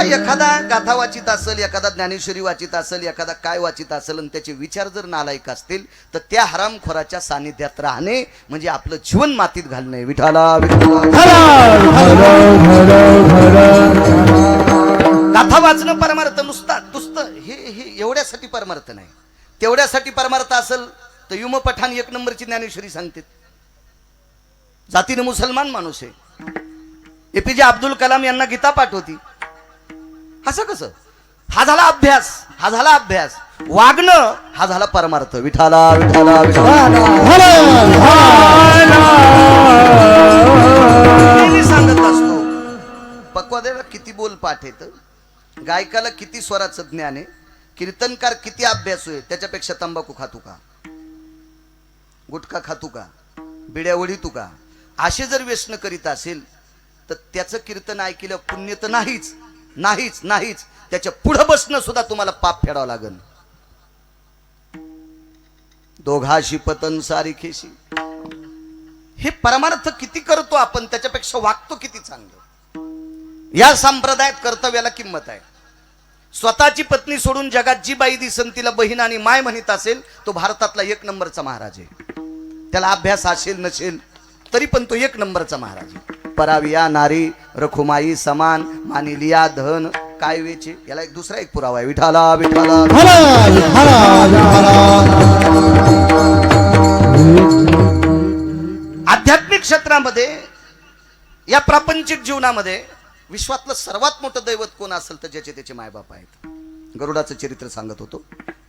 तेव्हा एखादा गाथा वाचित असेल एखादा ज्ञानेश्वरी वाचित असेल एखादा काय वाचित असेल आणि त्याचे विचार जर नालायक असतील तर त्या हरामखोराच्या सानिध्यात राहणे म्हणजे आपलं जीवन मातीत घालणे. विठाला गाथा वाचणं परमार्थ नुसता नुसतं हे हे एवढ्यासाठी परमार्थ नाही. तेवढ्यासाठी परमार्थ असेल तर युम पठाण एक नंबरची ज्ञानेश्वरी सांगते. जातीनं मुसलमान माणूस आहे. एपीजे अब्दुल कलाम यांना गीता पाठवती. असं कसं? हा झाला अभ्यास हा झाला अभ्यास. वागणं हा झाला परमार्थ. विठाला विठाला विठाला. सांगत असतो पक्वादेला किती बोल पाठ येत गायकाला किती स्वराचं ज्ञान आहे? कीर्तनकार किती अभ्यास होईल त्याच्यापेक्षा तंबाखू खातू का? गुटखा खातू का? बिड्या ओढितू का? असे जर व्यसन करीत असेल तर त्याचं कीर्तन ऐकलं पुण्य तर नाहीच. नाहीच नाहीच. त्याच्या पुढं बसणं सुद्धा तुम्हाला पाप फेडावं लागल. दोघाशी पतन सारिखेशी हे परमार्थ किती करतो आपण त्याच्यापेक्षा वागतो किती चांगलं. या संप्रदायात कर्तव्याला किंमत आहे. स्वतःची पत्नी सोडून जगात जी बाई दिसन तिला बहीण आणि माय म्हणत असेल तो भारतातला एक नंबरचा महाराज आहे. त्याला अभ्यास असेल नसेल तरी पण तो एक नंबरचा महाराज आहे. पराविया नारी रखुमाई समान मानिलिया धन काय वेचे याला एक दुसरा एक पुरावा आहे. विठाला विठाला आध्यात्मिक क्षेत्रामध्ये या प्रापंचिक जीवनामध्ये विश्वातलं सर्वात मोठं दैवत कोण असेल तर ज्याचे त्याचे मायबाप आहेत. गरुडाचं चरित्र सांगत होतो.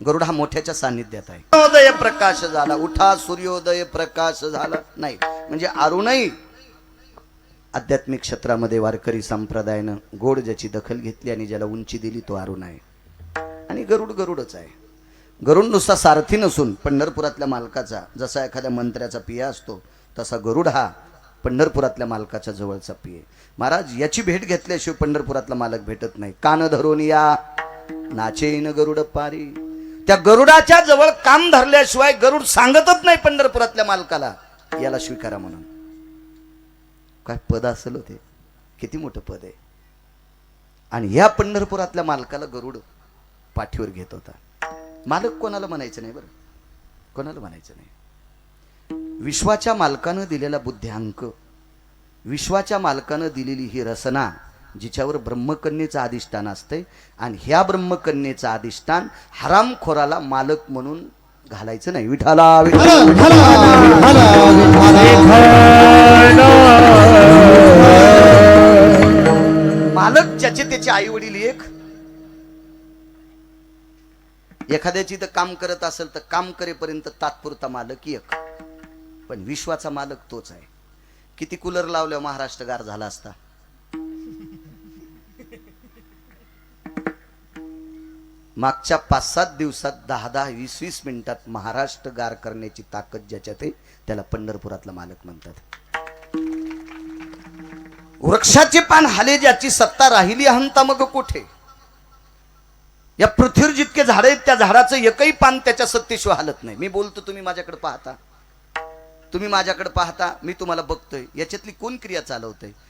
गरुड हा मोठ्याच्या सान्निध्यात आहे. सूर्योदय प्रकाश झाला. उठा सूर्योदय प्रकाश झाला. नाही म्हणजे अरुणही आध्यात्मिक क्षेत्रामध्ये वारकरी संप्रदायानं गोड ज्याची दखल घेतली आणि ज्याला उंची दिली तो अरुण आहे. आणि गरुड गरुडच आहे. गरुड नुसता सारथी नसून पंढरपुरातल्या मालकाचा जसा एखाद्या मंत्र्याचा पिया असतो तसा गरुड हा पंढरपुरातल्या मालकाच्या जवळचा पिये. महाराज याची भेट घेतल्याशिवाय पंढरपुरातला मालक भेटत नाही. कान धरून या नाचेन गरुड पारी. त्या गरुडाच्या जवळ काम धरल्याशिवाय गरुड सांगतच नाही पंढरपुरातल्या मालकाला. याला स्वीकारा म्हणून. काय पद असेल होते किती मोठं पद आहे. आणि या पंढरपुरातल्या मालकाला गरुड पाठीवर घेत होता. मालक कोणाला म्हणायचं नाही बरं. कोणाला म्हणायचं नाही. विश्वाच्या मालकानं दिलेला बुद्ध्यांक विश्वाच्या मालकानं दिलेली ही रचना जिच्यावर ब्रह्मकन्येचं अधिष्ठान असतंय आणि ह्या ब्रह्मकन्येचं अधिष्ठान हरामखोराला मालक म्हणून घालायचं नाही. विठाला विठाला मालक ज्याचे त्याचे आई वडील एक. एखाद्याची तर काम करत असेल तर काम करेपर्यंत तात्पुरता मालक एक. पण विश्वाचा मालक तोच आहे. किती कूलर लावल्यावर महाराष्ट्र गार झाला असता. मागच्या पाच सात दिवसात दहा दहा वीस वीस मिनिटात महाराष्ट्र गार करण्याची ताकद ज्याच्यात आहे त्याला पंढरपुरातला मालक म्हणतात. वृक्षाचे पान हाले ज्याची सत्ता राहिली हंता मग कुठे? या पृथ्वीवर जितके झाड आहेत त्या झाडाचं एकही पान त्याच्या सत्तेशिवाय हालत नाही. मी बोलतो तुम्ही माझ्याकडे पाहता. तुम्ही माझ्याकडे पाहता मी तुम्हाला बघतोय. याच्यातली कोण क्रिया चालवते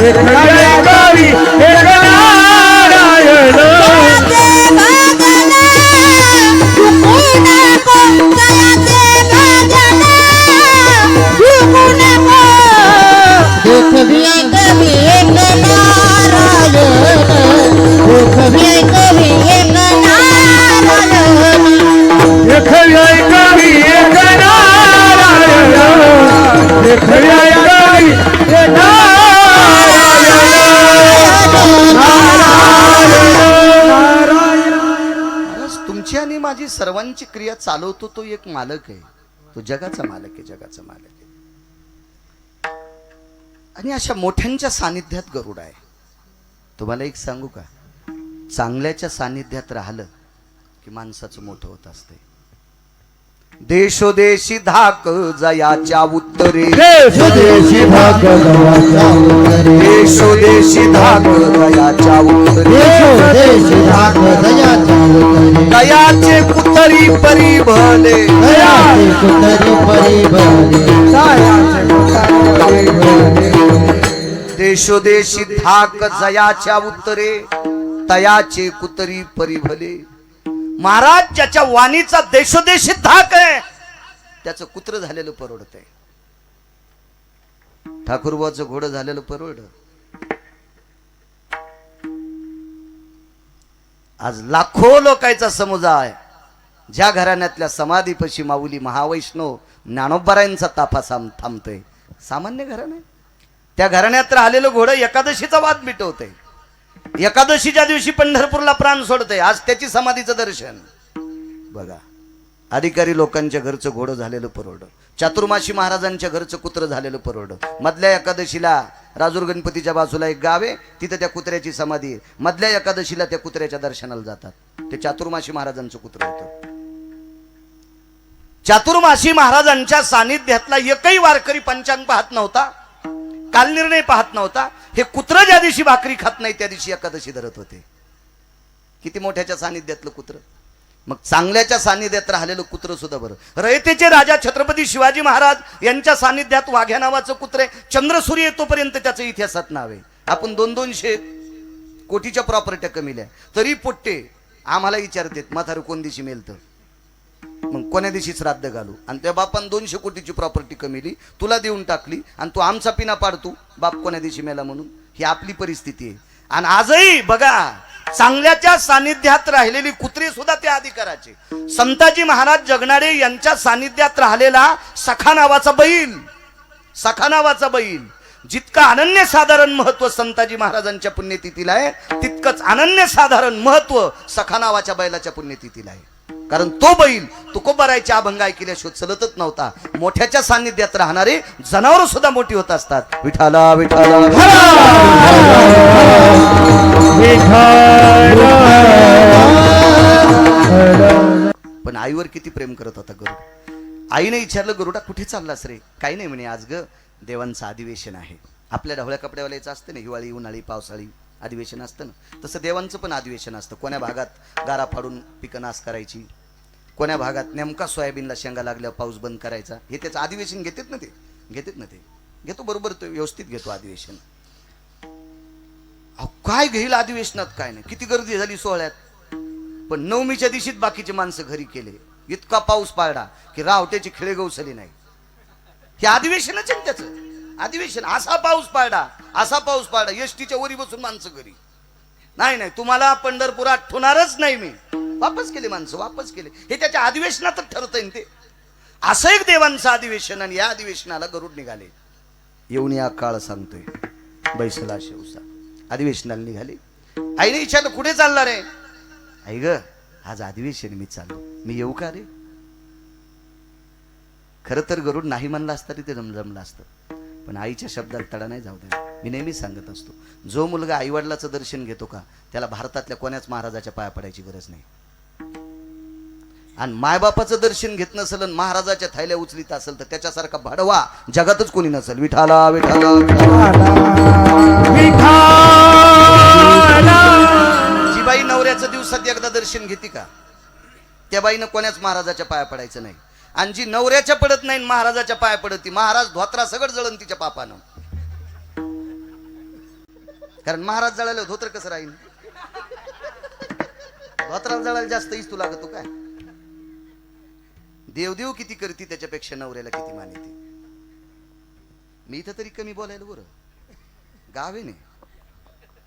It's सर्वांची क्रिया चालवतो तो एक मालक आहे. तो जगाचा मालक आहे जगाचा मालक आहे. आणि अशा मोठ्यांच्या सानिध्यात गरुड आहे. तुम्हाला एक सांगू का? चांगल्याच्या सानिध्यात राहिलं की माणसाचं मोठं होत असते देशोदेशी धाक जयाच्या उत्तरे. देशी भाग गव्हाच्या उत्तरे. देशोदेशी धाक जयाच्या उत्तरे. देशी भाग दयाच्या उत्तरे. दयाचे कुतरी परी भले दयाचे कुतरी परिबले देशोदेशी धाक जयाच्या उत्तरे. तयाचे कुतरी परी भले महाराज ज्याच्या वाणीचा देशोदेशी धाक आहे त्याचं कुत्र झालेलं परवडतंय. ठाकूरबाचं घोडं झालेलं परवड. आज लाखो लोकांचा समुदाय ज्या घराण्यातल्या समाधीपशी माऊली महावैष्णव ज्ञानोबरायांचा ताफा साम थांबतोय. सामान्य घराणं त्या घराण्यात राहिलेलं घोडं एकादशीचा वाद मिटवतंय. एकादशीच्या दिवशी पंढरपूरला प्राण सोडते. आज त्याची समाधीचं दर्शन. बघा अधिकारी लोकांच्या घरचं घोडं झालेलं परवड चातुर्माशी महाराजांच्या घरचं कुत्र झालेलं परवड मधल्या एकादशीला राजूर गणपतीच्या बाजूला एक गाव आहे तिथं त्या कुत्र्याची समाधी मधल्या एकादशीला त्या कुत्र्याच्या दर्शनाला जातात. ते चातुर्माशी महाराजांचं कुत्र होतं. चातुर्माशी महाराजांच्या सानिध्यातला एकही वारकरी पंचांग पाहत नव्हता. काल निर्णय पाहत नव्हता. हे कुत्र ज्या दिवशी भाकरी खात नाही त्या दिवशी एकादशी धरत होते. किती मोठ्याच्या सानिध्यातलं कुत्र. मग चांगल्याच्या सानिध्यात राहिलेलं कुत्र सुद्धा बरं. रयतेचे राजा छत्रपती शिवाजी महाराज यांच्या सानिध्यात वाघ्या नावाचं कुत्रे चंद्रसूर्य येतोपर्यंत त्याचं इतिहासात नाव आहे. आपण दोन दोनशे कोटीच्या प्रॉपर्ट्या कमील्या तरी पोट्टे आम्हाला विचारतात म्हातारं कोण दिवशी मेलतं? मग कोण्या दिवशी श्राद्ध घालू? आणि त्या बापान दोनशे कोटीची प्रॉपर्टी कमिली तुला देऊन टाकली आणि तू आमचा पिना पाडतो बाप कोण्या दिवशी मेला म्हणून? ही आपली परिस्थिती आहे. आणि आजही बघा चांगल्याच्या सानिध्यात राहिलेली कुत्री सुद्धा त्या अधिकाराचे. संताजी महाराज जगणारे यांच्या सानिध्यात राहिलेला सखा नावाचा बैल सखा नावाचा बैल. जितका अनन्य साधारण महत्त्व संताजी महाराजांच्या पुण्यतिथीला आहे तितकंच अनन्य साधारण महत्त्व सखा नावाच्या बैलाच्या पुण्यतिथीला आहे. कारण तो बैल तुकोबारायच्या अभंग ऐकल्याशिवाय चलतच नव्हता. मोठ्याच्या सान्निध्यात राहणारे जनावर सुद्धा मोठी होत असतात. विठाला विठाला पण आईवर किती प्रेम करत होता गरुड. आईने विचारलं गरुडा कुठे चाललास रे? काही नाही म्हणे आज ग देवांचं अधिवेशन आहे. आपल्या ढवळ्या कपड्यावाल्याचं असतं ना हिवाळी उन्हाळी पावसाळी. अधिवेशन असतं ना. तसं देवांचं पण अधिवेशन असतं. कोण्या भागात गारा फाडून पिकं नाश करायची? कोण्या भागात नेमका सोयाबीनला शेंगा लागल्यावर पाऊस बंद करायचा? हे त्याचं अधिवेशन घेतात ना ते. घेतात ना ते. घेतो बरोबर तो व्यवस्थित घेतो अधिवेशन. अहो, काय घेईल अधिवेशनात काय नाही? किती गर्दी झाली सोहळ्यात. पण नवमीच्या दिवशीत बाकीचे माणसं घरी केले. इतका पाऊस पाळला की रावट्याची खिळे गवसली नाही. हे अधिवेशनच आहे त्याचं. अधिवेशन असा पाऊस पाडा असा पाऊस पाडा एसटीच्या वरी बसून माणसं घरी. नाही नाही तुम्हाला पंढरपूर आठवणारच नाही मी. वापस केले माणसं वापस केले. हे त्याच्या अधिवेशनातच ठरतंय ते. असं एक देवांचं अधिवेशन आणि या अधिवेशनाला गरुड निघाले. येऊन या काळ सांगतोय. बैसला शेवसा. अधिवेशनाला निघाले. आईने विचारलं कुठे चालला रे आई ग आज अधिवेशन मी चाललो. मी येऊ का रे? खरं तर गरुड नाही म्हणला असता तरी ते जम जमलं असतं. पण आईच्या शब्दाला तडा नाही जाऊ दे मी नेहमी सांगत असतो जो मुलगा आईवडिलाचं दर्शन घेतो का त्याला भारतातल्या कोण्याच महाराजाच्या पाया पडायची गरज नाही. आणि मायबापाचं दर्शन घेत नसेल आणि महाराजाच्या थैल्या उचलीत असेल तर त्याच्यासारखा भाडवा जगातच कोणी नसेल. विठाला विठाला विठाला. जी बाई नवऱ्याचं दिवसात एकदा दर्शन घेते का त्या बाईनं कोण्याच महाराजाच्या पाया पडायचं नाही. आणि जी नवऱ्याच्या पडत नाही महाराजाच्या पाया पडत ती महाराज धोत्रा सगळं जळण तिच्या पापानं. कारण महाराज जळाले धोत्र कसं राहील धोत्राला जळायला जास्त इस्तू लागतो काय? देवदेव किती करते त्याच्यापेक्षा नवऱ्याला किती मानते? मी इथं तरी कमी बोलायला बरं. गाव आहे नाही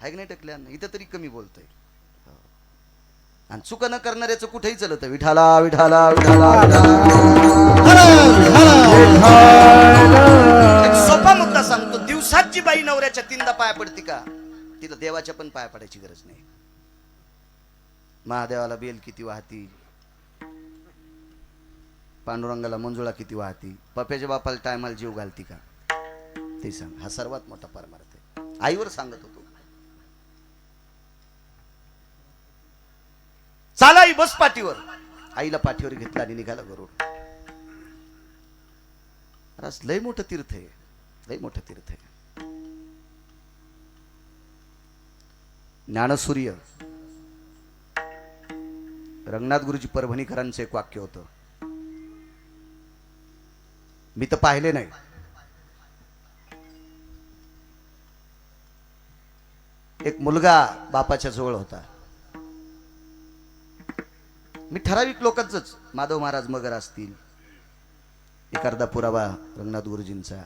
हाय नाही टकल्या इथं तरी कमी बोलतोय. आणि चुक न करणाऱ्याचं कुठेही चलत. विठाला विठाला विठाला एक सोपा मुद्दा सांगतो. दिवसात जी बाई नवऱ्याच्या तीनदा पाया पडती का तिला देवाच्या पण पाया पडायची गरज नाही. महादेवाला बेल किती वाहती? पांडुरंगाला मंजुळा किती वाहती? पप्याच्या बापाला टायमाला जीव घालती का? ते सांग. हा सर्वात मोठा परमार्थ आहे. आईवर सांगतो होतो चाला आई बस पाठीवर. आईला पाठीवर घेतला आणि निघाला गरुड. आज लय मोठं तीर्थ आहे. लय मोठं तीर्थ आहे. ज्ञानसूर्य. रंगनाथ गुरुजी परभणीकरांचं एक वाक्य होतं. मी तर पाहिले नाही. एक मुलगा बापाच्या जवळ होता. मी ठराविक लोकांच माधव महाराज मगर असतील. एक अर्धा पुरावा रंगनाथ गुरुजींचा.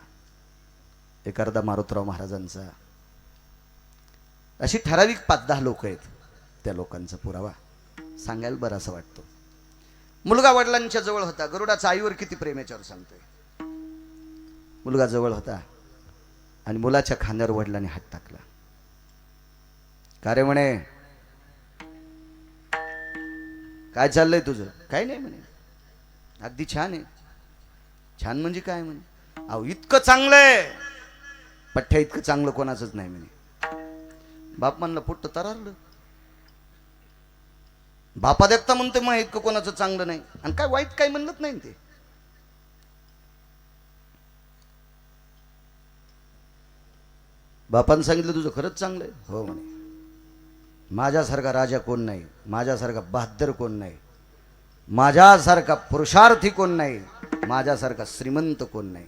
एक अर्धा मारुतराव महाराजांचा. अशी ठराविक पाच दहा लोक आहेत त्या लोकांचा पुरावा. सांगायला बरं असं वाटतो. मुलगा वडिलांच्या जवळ होता. गरुडाचा आईवर किती प्रेम याच्यावर सांगतोय. मुलगा जवळ होता आणि मुलाच्या खांद्यावर वडिलांनी हात टाकला. का रे म्हणे काय चाललंय तुझं? काय नाही म्हणे. अगदी छान आहे. छान म्हणजे काय म्हणे? अहो इतकं चांगलंय पठ्ठ्या इतकं चांगलं कोणाचंच नाही म्हणे. बाप म्हणलं पुट्ट तरारलं. बापा देखता म्हणते मग इतकं कोणाचं चांगलं नाही. आणि काय वाईट काय म्हणत नाही ते. बापानं सांगितलं तुझं खरंच चांगलं आहे. हो म्हणे. माझ्यासारखा राजा कोण नाही? माझ्यासारखा बहादर कोण नाही? माझ्यासारखा पुरुषार्थी कोण नाही? माझ्यासारखा श्रीमंत कोण नाही?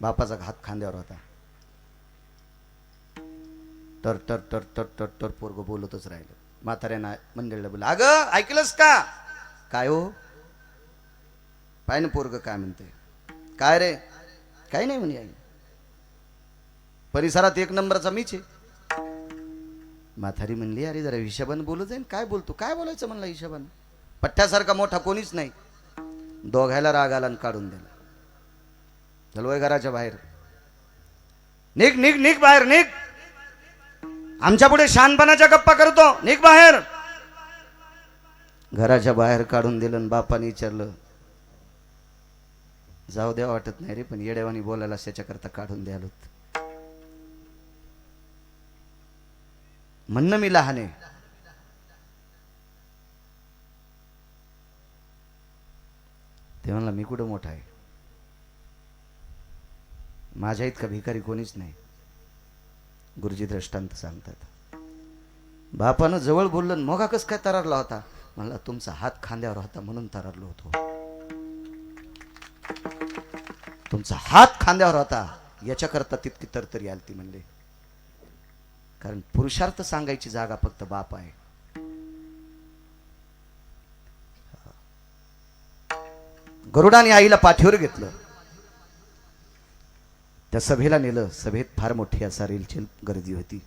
बापाचा हात खांद्यावर होता. तर तर तर तर तर तर पोरग बोलतच राहिलं. म्हाताऱ्यानं मंदिरला बोल अगं ऐकलंस का? काय हो? पाय ना पोरग काय म्हणते काय रे? काय नाही म्हणे आई. परिसरात एक नंबरचा मीच आहे. म्हातारी म्हणली अरे जरा हिशोबानं बोलू जाईन. काय बोलतो? काय बोलायचं? म्हणलं हिशोबानं. पठ्ठ्यासारखा मोठा कोणीच नाही. दोघायला राग आला आणि काढून दिला. चलवय घराच्या बाहेर. निघ निघ निघ बाहेर निघ. आमच्या पुढे शानपणाच्या गप्पा करतो. निघ बाहेर. घराच्या बाहेर काढून दिलं आणि बापाने विचारलं. जाऊ द्या वाटत नाही रे पण येडेवानी बोलायला त्याच्याकरता काढून द्याल म्हणणं मी लहान आहे. ते म्हणला मी कुठं मोठा आहे? माझ्या इतका भिकारी कोणीच नाही. गुरुजी दृष्टांत सांगतात बापानं जवळ बोललं मोगा कस काय तरारला होता? म्हणला तुमचा हात खांद्यावर होता म्हणून तरारलो होतो. तुमचा हात खांद्यावर होता याच्याकरता तितकी तरतरी आली ती म्हणले. कारण पुरुषार्थ सांगायची जागा फक्त बाप आहे. गरुडाने आईला पाठीवर घेतलं. त्या सभेला नेलं. सभेत फार मोठी असा रेलचेल गर्दी होती.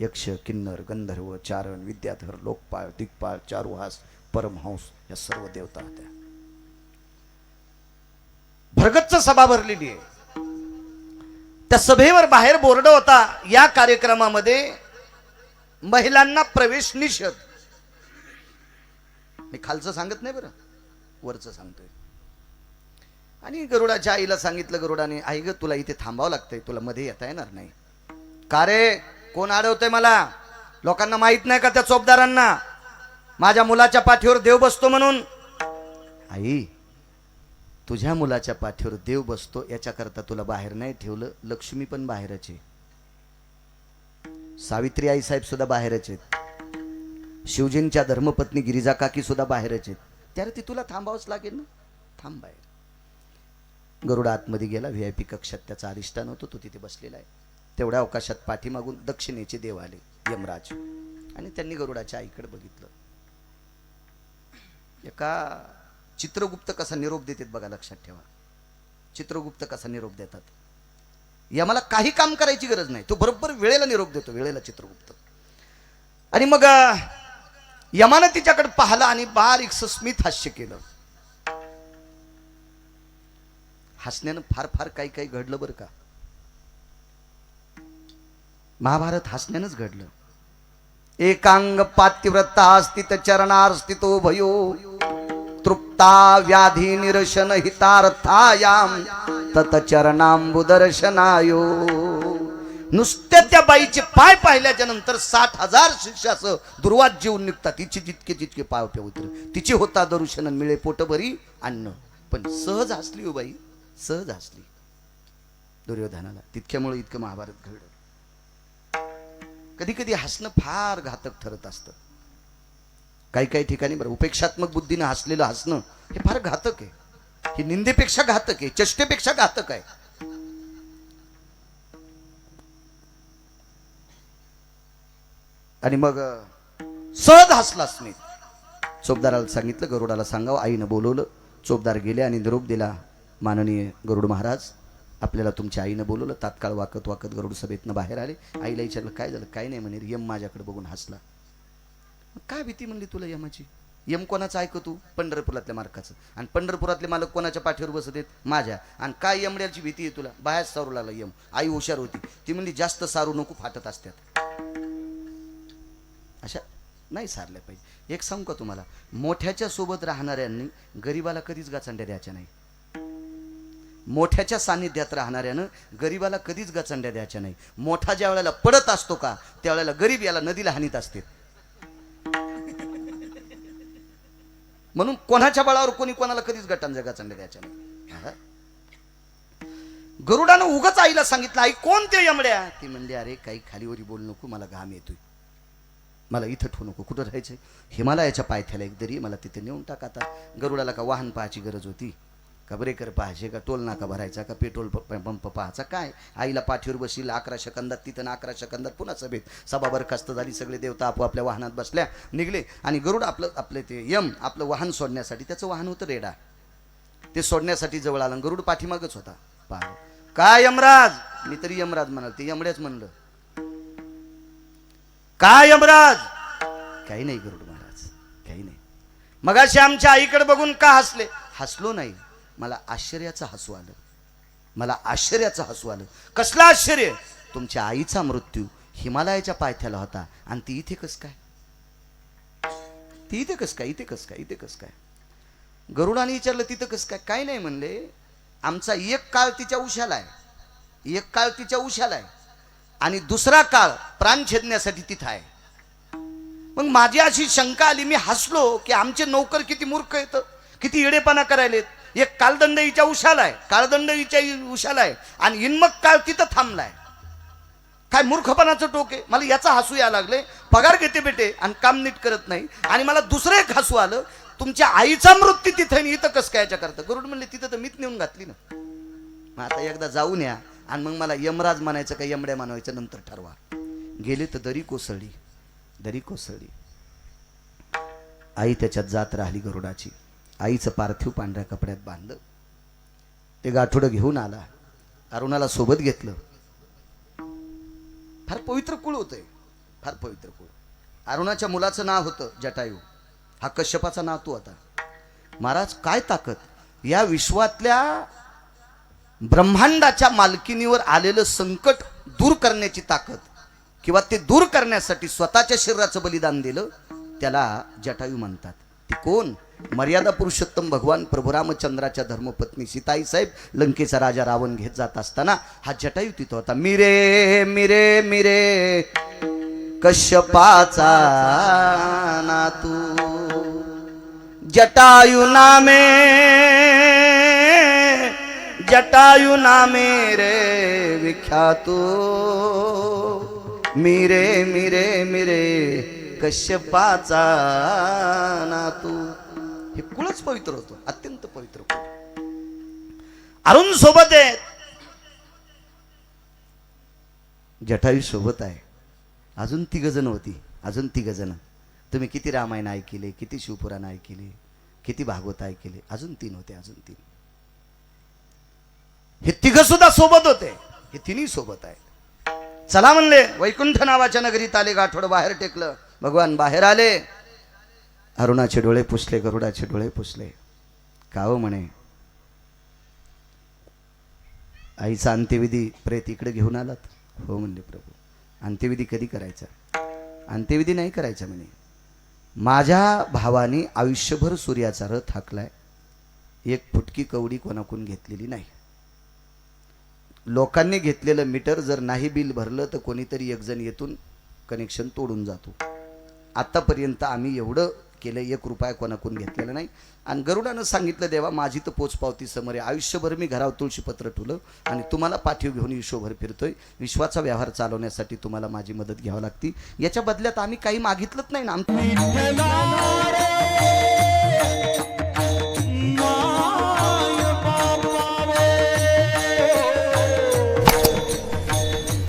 यक्ष किन्नर गंधर्व चारण विद्याधर लोकपाळ दिग्पाळ चारुहास परमहंस या सर्व देवता होत्या. भरगच्च सभा भरलेली आहे. त्या सभेवर बाहेर बोर्ड होता. या कार्यक्रमामध्ये महिलांना प्रवेश निषेध. मी खालचं सांगत नाही बरं वरचं सांगतोय. आणि गरुडाच्या आईला सांगितलं गरुडाने आई ग तुला इथे थांबावं लागतंय तुला मध्ये येता येणार नाही. का रे? कोण अडवतंय मला? लोकांना माहीत नाही का त्या चोपदारांना? माझ्या मुलाच्या पाठीवर देव बसतो म्हणून. आई तुझ्या मुलाच्या पाठीवर देव बसतो याच्याकरता तुला बाहेर नाही ठेवलं लक्ष्मी पण बाहेरच आहे. सावित्री आई साहेब सुद्धा बाहेरच आहेत. शिवजींच्या धर्मपत्नी गिरिजा काकी सुद्धा बाहेरच आहेत. त्याला ती तुला थांबावंच लागेल ना? थांब बाहेर. गरुड आतमध्ये गेला व्ही आय पी कक्षात त्याचा अधिष्ठान होतो तो तिथे बसलेला आहे. तेवढ्या अवकाशात पाठीमागून दक्षिणेचे देव आले यमराज. आणि त्यांनी गरुडाच्या आईकडे बघितलं. एका चित्रगुप्त कसा निरोप देतात बघा लक्षात ठेवा. चित्रगुप्त कसा निरोप देतात? यामाला काही काम करायची गरज नाही. तो बरोबर वेळेला निरोप देतो वेळेला चित्रगुप्त. आणि मग यमानं तिच्याकडे पाहिलं आणि बारीक स्मित हास्य केलं. हसण्यानं फार फार काही काही घडलं बरं का? महाभारत हसण्यानंच घडलं. एकांग पातिव्रता अस्तित चरणार स्थितो भयो ता व्याधी निरशन हितार्थायाम तत चरणांबुदर्शनायो नुसत्या त्या बाईचे पाय पाहिल्याच्या नंतर साठ हजार शिष्याचं दुर्वात जीवन निघतात. तिचे जितके जितके पाय पवित्र तिचे होता दर्शन मिळे पोटभरी अन्न. पण सहज हसली हो बाई. सहज हसली. दुर्योधनाला. तितक्यामुळे इतकं महाभारत घडलं. कधी कधी हसणं फार घातक ठरत असतं. काही काही ठिकाणी बरं उपेक्षात्मक बुद्धीनं हसलेलं हसणं हे फार घातक आहे. हे निंदेपेक्षा घातक आहे चष्टेपेक्षा घातक आहे. आणि मग सहज हसलाच मी. चोपदाराला सांगितलं गरुडाला सांगावं आईनं बोलवलं. चोपदार गेले आणि निरोप दिला माननीय गरुड महाराज. आपल्याला तुमच्या आईनं बोलवलं तात्काळ वाकत वाकत गरुड सभेतनं बाहेर आले. आईला विचारलं काय झालं? काय नाही? म्हणे यम माझ्याकडे बघून हसला. काय भीती म्हणली तुला यमाची? यम कोणाचं ऐकतो तू? पंढरपुरातल्या मार्काचं आणि पंढरपुरातले मालक कोणाच्या पाठीवर बसत आहेत? माझ्या. आणि काय यमड्याची भीती आहे तुला? बाहेर सारू लागला यम. आई हुशार होती. ती म्हणली जास्त सारू नको फाटत असतात अशा नाही सारल्या पाहिजे. एक सांगू का तुम्हाला? मोठ्याच्या सोबत राहणाऱ्यांनी गरीबाला कधीच गाचंड्या द्यायच्या नाही. मोठ्याच्या सानिध्यात राहणाऱ्यानं गरीबाला कधीच गचंड्या द्यायच्या नाही. मोठा ज्या वेळेला पडत असतो का त्यावेळेला गरीब याला नदीला हानीत असते. म्हणून कोणाच्या बळावर कोणी कोणाला कधीच गटांच्या गचंड्या द्यायच्या गरुडानं उगच आईला सांगितलं आई कोण ते यमड्या? ती म्हणली अरे काही खालीवरी बोल नको मला घाम येतोय. मला इथं ठेवू नको कुठं राहायचंय? हिमालयाच्या पायथ्याला एक दरी मला तिथे नेऊन टाक आता. गरुडाला का वाहन पाहायची गरज होती? का ब्रेकर पाहायचे? का टोल नाका भरायचा? का पेट्रोल पंप पाहायचा? काय? आईला पाठीवर बसील अकरा सेकंदात तिथं अकरा सेकंदात पुन्हा सभेत. सभा बरखास्त झाली सगळे देवता आपोआपल्या वाहनात बसल्या निघले. आणि गरुड आपलं आपलं ते यम आपलं वाहन सोडण्यासाठी त्याचं वाहन होतं रेडा. ते सोडण्यासाठी जवळ आलं गरुड पाठीमागच होता. पहा. काय यमराज? मी तरी यमराज म्हणाल. ते यमड्याच म्हणलं. काय यमराज? काही नाही गरुड महाराज. काही नाही. मगाशी आमच्या आईकडे बघून का हसले? हसलो नाही. मला आश्चर्याचं हसू आलं. मला आश्चर्याचं हसू आलं. कसलं आश्चर्य? तुमच्या आईचा मृत्यू हिमालयाच्या पायथ्याला होता. आणि ती इथे कस काय? ती इथे कस काय? इथे कस काय? इथे कस काय? गरुडाने विचारलं तिथं कस काय? काय नाही म्हणले. आमचा एक काळ तिच्या उशाला आहे एक काळ तिच्या उशाला आहे आणि दुसरा काळ प्राण छेदण्यासाठी तिथं आहे. मग माझी अशी शंका आली. मी हसलो की आमचे नोकर किती मूर्ख येत किती येडेपणा करायलेत. एक कालदंड हिच्या उशाला आहे. काळदंड हिच्या उशाला आहे. आणि इन्मक काळ तिथं थांबलाय. काय मूर्खपणाचं टोक आहे? मला याचा हसू या लागले. पगार घेते बेटे आणि काम नीट करत नाही. आणि मला दुसरं एक हसू आलं. तुमच्या आईचा मृत्यू तिथे आणि इथं कस काय याच्या करतं गरुड म्हणले तिथं तर मीच नेऊन घातली ना. मग आता एकदा जाऊन या आणि मग मला यमराज म्हणायचं का यमड्या म्हणायचं नंतर ठरवा. गेले तर दरी कोसळली. दरी कोसळली. आई त्याच्यात जात राहिली गरुडाची. आईचं पार्थिव पांढऱ्या कपड्यात बांधलं. ते गाठोडं घेऊन आला. अरुणाला सोबत घेतलं. फार पवित्र कुळ होतंय. फार पवित्र कुळ. अरुणाच्या मुलाचं नाव होतं जटायू. हा कश्यपाचा नातू होता महाराज काय ताकद? या विश्वातल्या ब्रह्मांडाच्या मालकीनीवर आलेलं संकट दूर करण्याची ताकद किंवा ते दूर करण्यासाठी स्वतःच्या शरीराचं बलिदान दिलं त्याला जटायू म्हणतात. ती कोण मर्यादा पुरुषोत्तम भगवान प्रभुरामचंद्राच्या धर्मपत्नी सीताई साहेब लंकेचा राजा रावण घेत जात असताना हा जटायू तिथं होता. मिरे मिरे मिरे कश्यपाचा नातू जटायू नामे जटायू नामे रे विख्यातो मिरे मिरे मिरे कश्यपाचा नातू. हे कुळच पवित्र होतो अत्यंत पवित्र अरुण सोबत आहे. जठावी सोबत आहे. अजून तिघ जण होती अजून तिघ जण. तुम्ही किती रामायण ऐकले किती शिवपुराण ऐकले किती भागवत ऐकले अजून तीन होते अजून तीन. हे तिघ सुद्धा सोबत होते. हे तिन्ही सोबत आहे चला म्हणले वैकुंठ नावाच्या नगरीत आले गाठोड बाहेर टेकलं. भगवान बाहेर आले. अरुणाचे डोळे पुसले गरुडाचे डोळे पुसले. काव हो म्हणे? आईचा अंत्यविधी प्रेत इकडे घेऊन आलात? हो म्हणले प्रभू. अंत्यविधी कधी करायचा? अंत्यविधी नाही करायचा म्हणे. माझ्या भावाने आयुष्यभर सूर्याचा रथ हाकलाय. एक फुटकी कवडी कोणाकडून घेतलेली नाही. लोकांनी घेतलेलं मीटर जर नाही बिल भरलं तर कोणीतरी एकजण येथून कनेक्शन तोडून जातो. आत्तापर्यंत आम्ही एवढं केलं एक रुपया कोणाकडून घेतलेला नाही. आणि गरुडानं सांगितलं देवा माझी तर पोचपावती समोर आहे. आयुष्यभर मी घरावर तुळशीपत्र ठुलं आणि तुम्हाला पाठीव घेऊन विश्वभर फिरतोय. विश्वाचा व्यवहार चालवण्यासाठी तुम्हाला माझी मदत घ्यावी लागती. याच्या बदल्यात आम्ही काही मागितलंच नाही ना. आम